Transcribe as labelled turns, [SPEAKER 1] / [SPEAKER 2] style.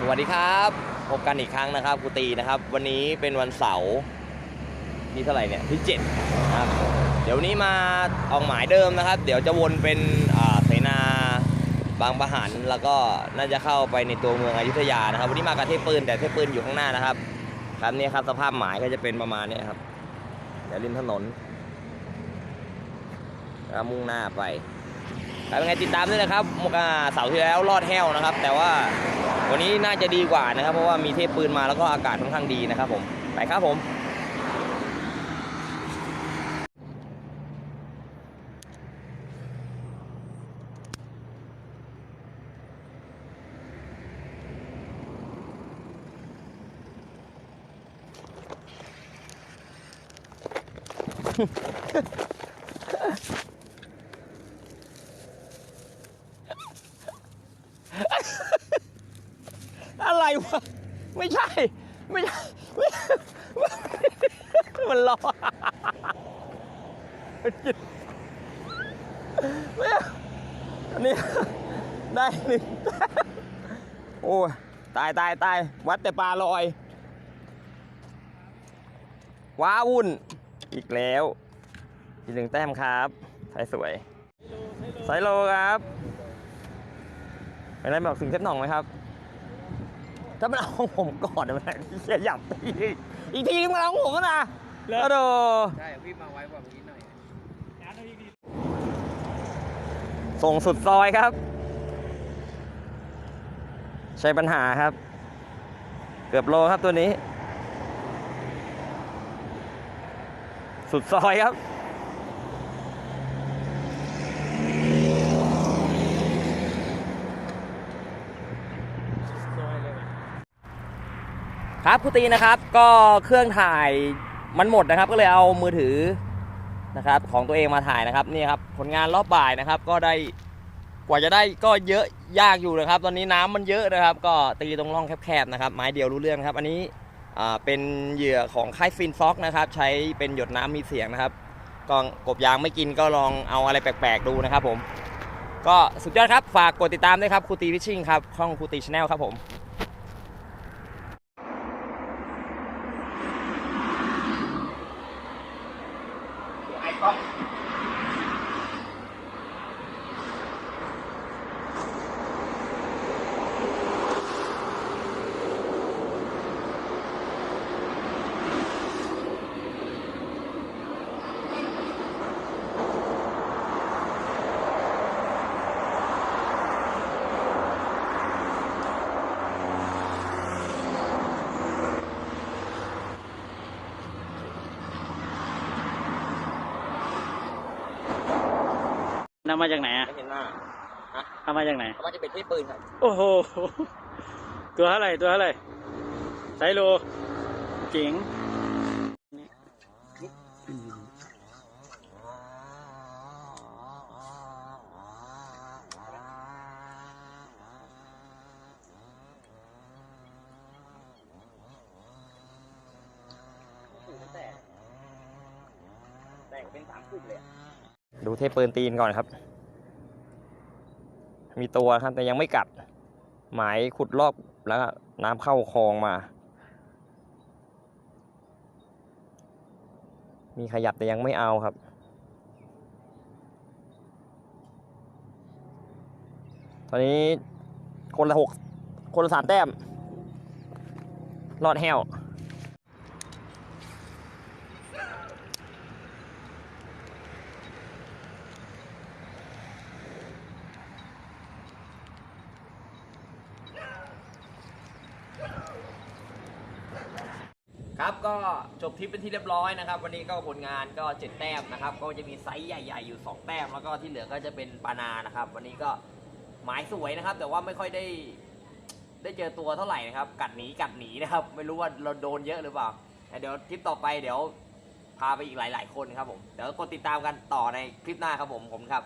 [SPEAKER 1] สวัสดีครับพบกันอีกครั้งนะครับกูตีนะครับ วันนี้เป็นวันเสาร์ที่เท่าไหร่เนี่ยที่7นะครับเดี๋ยวนี้มาออกหมายเดิมนะครับ เดี๋ยวจะวนเป็นเสนาบางประหันแล้วก็น่าจะเข้าไปในตัวเมืองอยุธยานะครับ วันนี้มากับเทพปืนแต่เทพปืนอยู่ข้างหน้านะครับครับนี่ครับสภาพหมายก็จะเป็นประมาณนี้ครับเดี๋ยวริมถนนแล้วมุ่งหน้าไปครับยังไงติดตามด้วยนะครับเสาร์ที่แล้วรอดแห้วนะครับ แต่ว่า วันนี้น่าจะดีกว่านะครับ เพราะว่ามีเทพปืนมาแล้วก็อากาศค่อนข้างดีนะครับผมไปครับผมอะไร วะ ไม่ใช่ ไม่ใช่ไม่ใช่มันรอไม่อันนี้ได้หนึ่งโอ้ยตายตายตายวัดแต่ปลาลอย ว้าวุ่น อีกแล้ว อีกหนึ่งแต้มครับใช้สวยไซโลครับเป็นไรบอกถึงเทปหน่องไหมครับ ถ้ามันเอาของผมก่อนนะมันเสียหยับอีกอีกทีนึงมันเอาของผมนะแล้วโด
[SPEAKER 2] ใช่พี่มาไว้กว่าเมื่อกี้หน่อย
[SPEAKER 1] ส่งสุดซอยครับ ใช่ปัญหาครับ เกือบโลครับตัวนี้ สุดซอยครับ ครับคุณตีนะครับก็เครื่องถ่ายมันหมดนะครับ ก็เลยเอามือถือนะครับ ของตัวเองมาถ่ายนะครับนี่ครับผลงานรอบบ่ายนะครับ ก็ได้กว่าจะได้ก็เยอะยากอยู่นะครับ ตอนนี้น้ำมันเยอะนะครับ ก็ตีตรงร่องแคบๆนะครับไม้เดียวรู้เรื่องครับ อันนี้เป็นเหยื่อของค่ายฟินฟ็อกนะครับ ใช้เป็นหยดน้ำมีเสียงนะครับก็กบยางไม่กินก็ลองเอาอะไรแปลกๆดูนะครับผม ก็สุดยอดครับ ฝากกดติดตามด้วยครับครูตีฟิชชิ่งครับช่องครูตีชาแนลครับผม
[SPEAKER 3] นำมาจากไหนอะ
[SPEAKER 1] ไม่เห็นหน้า
[SPEAKER 3] เอามาจากไหน
[SPEAKER 1] เขาว่าจะเป็นที่ปืนครับ
[SPEAKER 3] โอ้โห ตัวเท่าไหร่ตัวเท่าไหร่ไซโลเจ๋ง
[SPEAKER 1] แต่งเป็นสามกลุ่มเลย ดูเทปปืนตีนก่อนครับ มีตัวครับแต่ยังไม่กัด หมายขุดลอกแล้วน้ำเข้าคลองมา มีขยับแต่ยังไม่เอาครับ ตอนนี้คนละหกคนละสามแต้ม รอดแห้ว ก็จบทริปเป็นที่เรียบร้อยนะครับ วันนี้ก็ผลงานก็ 7 แต้มนะครับ ก็จะมีไซส์ใหญ่ๆอยู่ 2 แต้ม แล้วก็ที่เหลือก็จะเป็นปานานะครับ วันนี้ก็หมายสวยนะครับ แต่ว่าไม่ค่อยได้ได้เจอตัวเท่าไหร่นะครับ กัดหนีกัดหนีนะครับ ไม่รู้ว่าเราโดนเยอะหรือเปล่าแต่เดี๋ยวทริปต่อไปเดี๋ยวพาไปอีกหลาย ๆ คนครับผม เดี๋ยวกดติดตามกันต่อในคลิปหน้าครับผมผมครับ